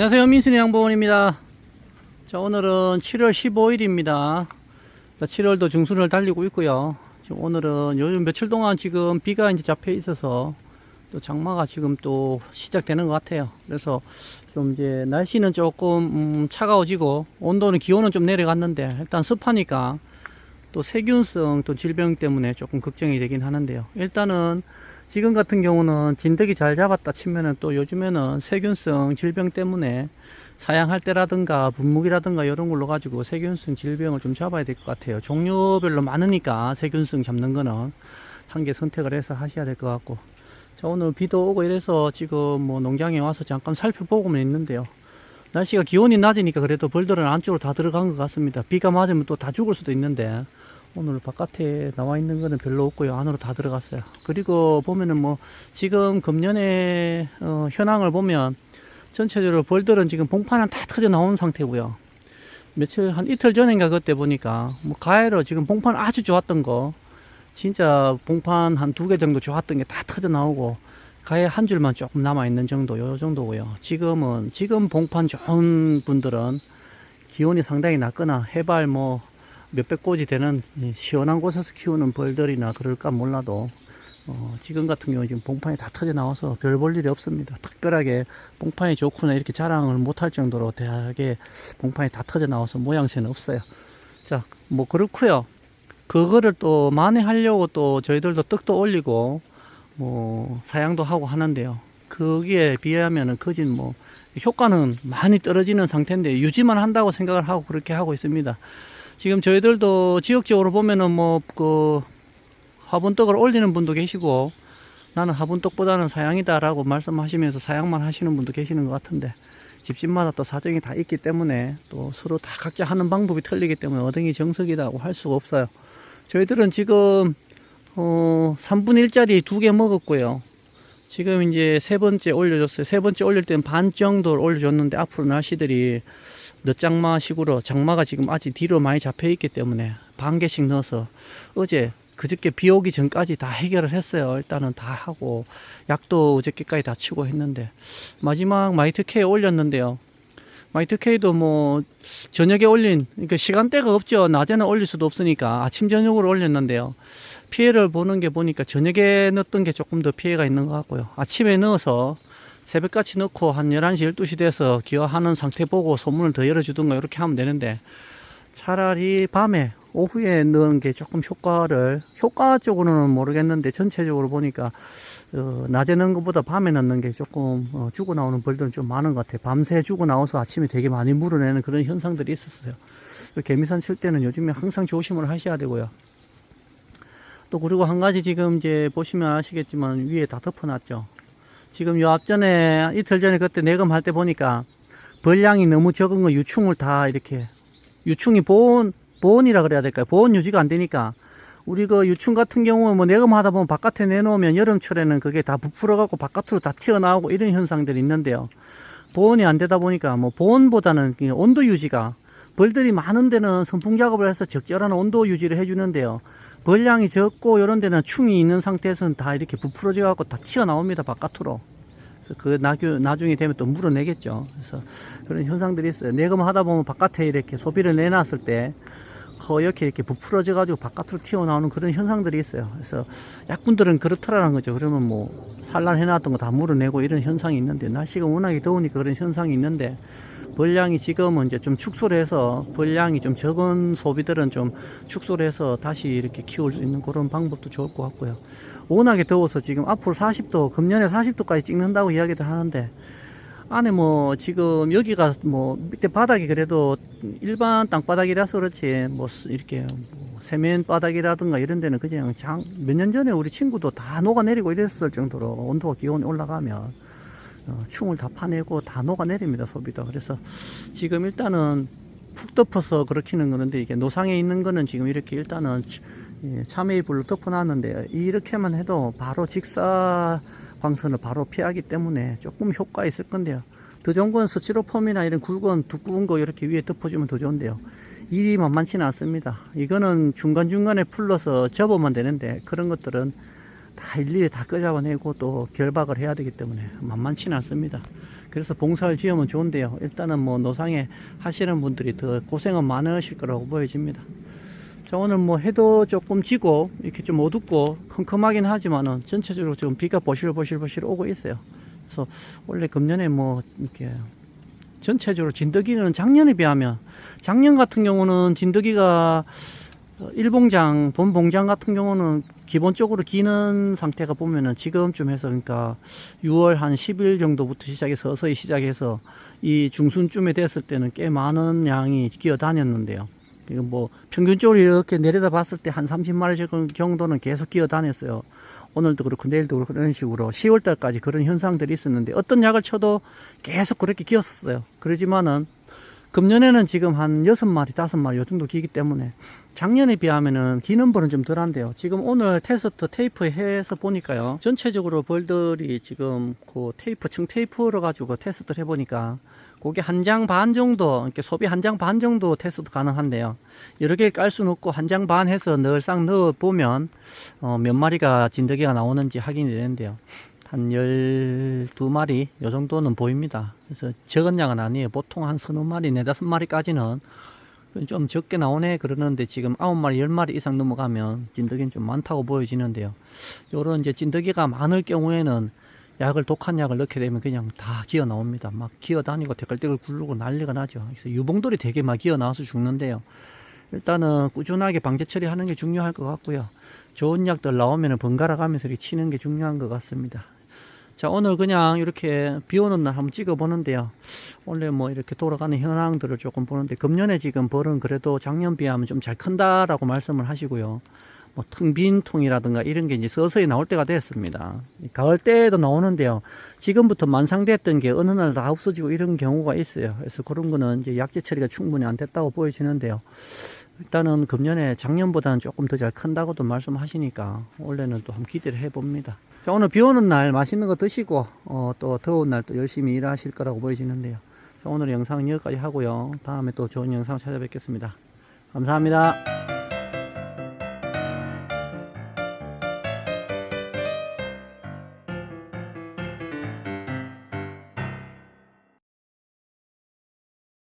안녕하세요. 민순이 양보원입니다. 자 오늘은 7월 15일입니다. 7월도 중순을 달리고 있고요. 지금 오늘은 요즘 며칠 동안 지금 비가 이제 잡혀 있어서 또 장마가 지금 또 시작되는 것 같아요. 그래서 좀 이제 날씨는 조금 음, 차가워지고 온도는 기온은 좀 내려갔는데 일단 습하니까 또 세균성 또 질병 때문에 조금 걱정이 되긴 하는데요. 일단은 지금 같은 경우는 진드기 잘 잡았다 치면은 또 요즘에는 세균성 질병 때문에 사양할 때라든가 분무기라든가 이런 걸로 가지고 세균성 질병을 좀 잡아야 될 것 같아요. 종류별로 많으니까 세균성 잡는 거는 한 개 선택을 해서 하셔야 될 것 같고. 자, 오늘 비도 오고 이래서 지금 뭐 농장에 와서 잠깐 살펴보고는 있는데요. 날씨가 기온이 낮으니까 그래도 벌들은 안쪽으로 다 들어간 것 같습니다. 비가 맞으면 또 다 죽을 수도 있는데 오늘 바깥에 나와 있는 거는 별로 없고요. 안으로 다 들어갔어요. 그리고 보면은 뭐 지금 금년의 어, 현황을 보면 전체적으로 벌들은 지금 봉판은 다 터져 나온 상태고요. 며칠 한 이틀 전인가 그때 보니까 뭐 가해로 지금 봉판 아주 좋았던 거 진짜 봉판 한 두 개 정도 좋았던 게 다 터져 나오고 가해 한 줄만 조금 남아 있는 정도 요 정도고요. 지금은 지금 봉판 좋은 분들은 기온이 상당히 낮거나 해발 뭐 몇백 고지 되는 이 시원한 곳에서 키우는 벌들이나 그럴까 몰라도 어, 지금 같은 경우 지금 봉판이 다 터져 나와서 별 볼 일이 없습니다. 특별하게 봉판이 좋구나 이렇게 자랑을 못할 정도로 대하게 봉판이 다 터져 나와서 모양새는 없어요. 자, 뭐 그렇고요. 그거를 또 만회하려고 또 저희들도 떡도 올리고 뭐 사양도 하고 하는데요. 거기에 비하면은 거진 뭐 효과는 많이 떨어지는 상태인데 유지만 한다고 생각을 하고 그렇게 하고 있습니다. 지금 저희들도 지역적으로 보면은 뭐 그 화분떡을 올리는 분도 계시고 나는 화분떡보다는 사양이다라고 말씀하시면서 사양만 하시는 분도 계시는 것 같은데 집집마다 또 사정이 다 있기 때문에 또 서로 다 각자 하는 방법이 틀리기 때문에 어등이 정석이라고 할 수가 없어요. 저희들은 지금 어 3분의 1짜리 두 개 먹었고요. 지금 이제 세 번째 올려줬어요. 세 번째 올릴 때는 반 정도를 올려줬는데 앞으로 날씨들이 늦장마식으로 장마가 지금 아직 뒤로 많이 잡혀 있기 때문에 반 개씩 넣어서 어제 그저께 비 오기 전까지 다 해결을 했어요. 일단은 다 하고 약도 어저께까지 다 치고 했는데 마지막 마이트 K 올렸는데요. 마이트 K도 뭐 저녁에 올린 그러니까 시간대가 없죠. 낮에는 올릴 수도 없으니까 아침 저녁으로 올렸는데요. 피해를 보는 게 보니까 저녁에 넣었던 게 조금 더 피해가 있는 것 같고요. 아침에 넣어서 새벽같이 넣고 한 11시, 12시 돼서 기화하는 상태 보고 소문을 더 열어주든가 이렇게 하면 되는데 차라리 밤에 오후에 넣은 게 조금 효과를 효과적으로는 모르겠는데 전체적으로 보니까 어, 낮에 넣은 것보다 밤에 넣는 게 조금 어, 죽어 나오는 벌들은 좀 많은 것 같아요. 밤새 죽어 나와서 아침에 되게 많이 물어내는 그런 현상들이 있었어요. 개미산 칠 때는 요즘에 항상 조심을 하셔야 되고요. 또 그리고 한 가지 지금 이제 보시면 아시겠지만 위에 다 덮어놨죠. 지금 요 앞전에 이틀 전에 그때 내검할 때 보니까 벌량이 너무 적은 거 유충을 다 이렇게 유충이 보온 보온이라 그래야 될까요? 보온 유지가 안 되니까 우리 그 유충 같은 경우는 뭐 내검하다 보면 바깥에 내놓으면 여름철에는 그게 다 부풀어 갖고 바깥으로 다 튀어나오고 이런 현상들이 있는데요. 보온이 안 되다 보니까 뭐 보온보다는 온도 유지가 벌들이 많은 데는 선풍 작업을 해서 적절한 온도 유지를 해주는데요. 벌량이 적고 이런 데는 충이 있는 상태에서는 다 이렇게 부풀어져 갖고 다 튀어나옵니다 바깥으로. 그래서 그 나규, 나중에 되면 또 물어내겠죠. 그래서 그런 현상들이 있어요. 내검하다 보면 바깥에 이렇게 소비를 내놨을 때 허옇게 이렇게 부풀어져 가지고 바깥으로 튀어나오는 그런 현상들이 있어요. 그래서 약분들은 그렇더라는 거죠. 그러면 뭐 산란해 놨던 거 다 물어내고 이런 현상이 있는데 날씨가 워낙에 더우니까 그런 현상이 있는데 벌량이 지금은 이제 좀 축소를 해서 벌량이 좀 적은 소비들은 좀 축소를 해서 다시 이렇게 키울 수 있는 그런 방법도 좋을 것 같고요. 워낙에 더워서 지금 앞으로 40도, 금년에 40도까지 찍는다고 이야기도 하는데 안에 뭐 지금 여기가 뭐 밑에 바닥이 그래도 일반 땅바닥이라서 그렇지 뭐 이렇게 뭐 세면 바닥이라든가 이런 데는 그냥 장몇년 전에 우리 친구도 다 녹아내리고 이랬을 정도로 온도가 기온이 올라가면 어, 충을 다 파내고 다 녹아내립니다 소비도 그래서 지금 일단은 푹 덮어서 그렇기는 그런데 이게 노상에 있는 거는 지금 이렇게 일단은 예, 참외이불로 덮어놨는데 이렇게만 해도 바로 직사 광선을 바로 피하기 때문에 조금 효과 있을 건데요. 더 좋은 건 스티로폼이나 이런 굵은 두꺼운 거 이렇게 위에 덮어주면 더 좋은데요. 일이 만만치는 않습니다. 이거는 중간중간에 풀러서 접으면 되는데 그런 것들은 다 일일이 다 끄잡아내고 또 결박을 해야 되기 때문에 만만치는 않습니다. 그래서 봉사를 지으면 좋은데요. 일단은 뭐 노상에 하시는 분들이 더 고생은 많으실 거라고 보여집니다. 자, 오늘 뭐 해도 조금 지고 이렇게 좀 어둡고 컴컴하긴 하지만은 전체적으로 지금 비가 보실보실보실 오고 있어요. 그래서 원래 금년에 뭐 이렇게 전체적으로 진드기는 작년에 비하면 작년 같은 경우는 진드기가 어, 일봉장, 본봉장 같은 경우는 기본적으로 기는 상태가 보면은 지금쯤 해서 그러니까 6월 한 10일 정도부터 시작해서 서서히 시작해서 이 중순쯤에 됐을 때는 꽤 많은 양이 기어 다녔는데요. 이거 뭐 평균적으로 이렇게 내려다 봤을 때 한 30마리 정도는 계속 기어 다녔어요. 오늘도 그렇고 내일도 그렇고 그런 식으로 10월 달까지 그런 현상들이 있었는데 어떤 약을 쳐도 계속 그렇게 기었었어요. 그러지만은 금년에는 지금 한 6마리, 5마리 요 정도 기기 때문에 작년에 비하면은 기는 벌은 좀 덜한데요. 지금 오늘 테스트 테이프 해서 보니까요. 전체적으로 벌들이 지금 그 테이프, 층 테이프로 가지고 테스트를 해보니까 그게 한 장 반 정도, 이렇게 소비 한 장 반 정도 테스트 가능한데요. 여러 개 깔 수는 없고 한 장 반 해서 늘상 넣어 보면 어, 몇 마리가 진드기가 나오는지 확인이 되는데요. 한 12마리 요 정도는 보입니다. 그래서 적은 양은 아니에요. 보통 한 서너 마리, 네다섯 마리까지는 좀 적게 나오네 그러는데 지금 아홉 마리, 열 마리 이상 넘어가면 진드기는 좀 많다고 보여지는데요. 요런 이제 진드기가 많을 경우에는 약을 독한 약을 넣게 되면 그냥 다 기어 나옵니다. 막 기어 다니고 대걸대걸 굴르고 난리가 나죠. 그래서 유봉들이 되게 막 기어 나와서 죽는데요. 일단은 꾸준하게 방제 처리하는 게 중요할 것 같고요. 좋은 약들 나오면 번갈아 가면서 치는 게 중요한 것 같습니다. 자, 오늘 그냥 이렇게 비 오는 날 한번 찍어 보는데요. 원래 뭐 이렇게 돌아가는 현황들을 조금 보는데, 금년에 지금 벌은 그래도 작년 비하면 좀 잘 큰다라고 말씀을 하시고요. 뭐 텅빈 통이라든가 이런 게 이제 서서히 나올 때가 됐습니다. 가을 때에도 나오는데요. 지금부터 만상됐던 게 어느 날 다 없어지고 이런 경우가 있어요. 그래서 그런 거는 이제 약제 처리가 충분히 안 됐다고 보여지는데요. 일단은 금년에 작년보다는 조금 더 잘 큰다고도 말씀하시니까 원래는 또 한번 기대를 해봅니다. 자, 오늘 비 오는 날 맛있는 거 드시고 어, 또 더운 날 또 열심히 일하실 거라고 보여지는데요. 자, 오늘 영상은 여기까지 하고요. 다음에 또 좋은 영상 찾아뵙겠습니다. 감사합니다.